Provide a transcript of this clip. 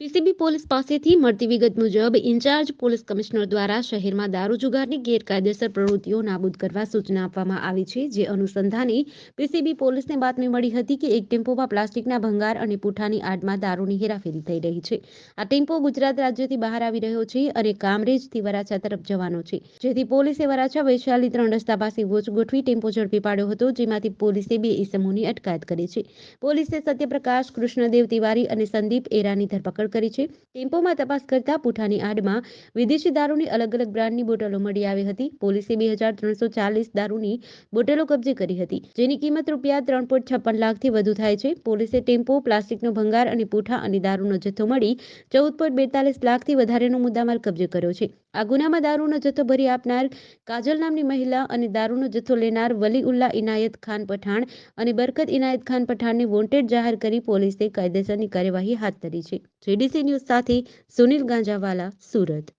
PCB police પાસેથી મળતી વિગત મુજબ ઇન્ચાર્જ પોલીસ કમિશનર દ્વારા શહેરમાં દારૂ જુગારની ગેરકાયદેસર પ્રવૃત્તિઓ નાબૂદ કરવા સૂચના આપવામાં આવી છે, જે અનુસંધાને પીસીબી પોલીસને બાતમી મળી હતી કે એક ટેમ્પોમાં પ્લાસ્ટિકના ભંગાર અને પૂઠાની આડમાં દારૂની હેરાફેરી થઈ રહી છે. આ ટેમ્પો ગુજરાત રાજ્યથી બહાર આવી રહ્યો છે અને કામરેજથી વરાછા તરફ જવાનો છે. જેથી પોલીસે વરાછા વૈશાલી ત્રણ રસ્તા પાસે વોચ ગોઠવી ટેમ્પો ઝડપી પાડ્યો હતો, જેમાંથી પોલીસે બે ઇસમોની અટકાયત કરી છે. પોલીસે સત્યપ્રકાશ, કૃષ્ણદેવ તિવારી અને સંદીપ એરાની ધરપકડ કરી છે. ટેમ્પોમાં તપાસ કરતા પુઠાની આડમાં વિદેશી દારૂની અલગ અલગ બ્રાન્ડની બોટલો મળી આવી હતી. પોલીસે બે હજાર ત્રણસો ચાલીસ દારૂની બોટલો કબજે કરી હતી, જેની કિંમત રૂપિયા ત્રણ પોઈન્ટ છપ્પન લાખથી વધુ થાય છે. પોલીસે ટેમ્પો, પ્લાસ્ટિકનો ભંગાર અને પુઠા અને દારૂનો જથ્થો મળી ચૌદ પોઈન્ટ બેતાલીસ લાખથી વધારેનો મુદ્દામાલ કબજે કર્યો છે. આ ગુનામાં દારૂનો જથ્થો ભરી આપનાર કાજલ નામની મહિલા અને દારૂનો જથ્થો લેનાર વલીઉલ્લા ઇનાયત ખાન પઠાણ અને બરકત ઇનાયત ખાન પઠાણને વોન્ટેડ જાહેર કરી પોલીસે કાયદેસરની કાર્યવાહી હાથ ધરી છે. જેડીસી ન્યૂઝ સાથે સુનિલ ગાંજાવાલા સુરત.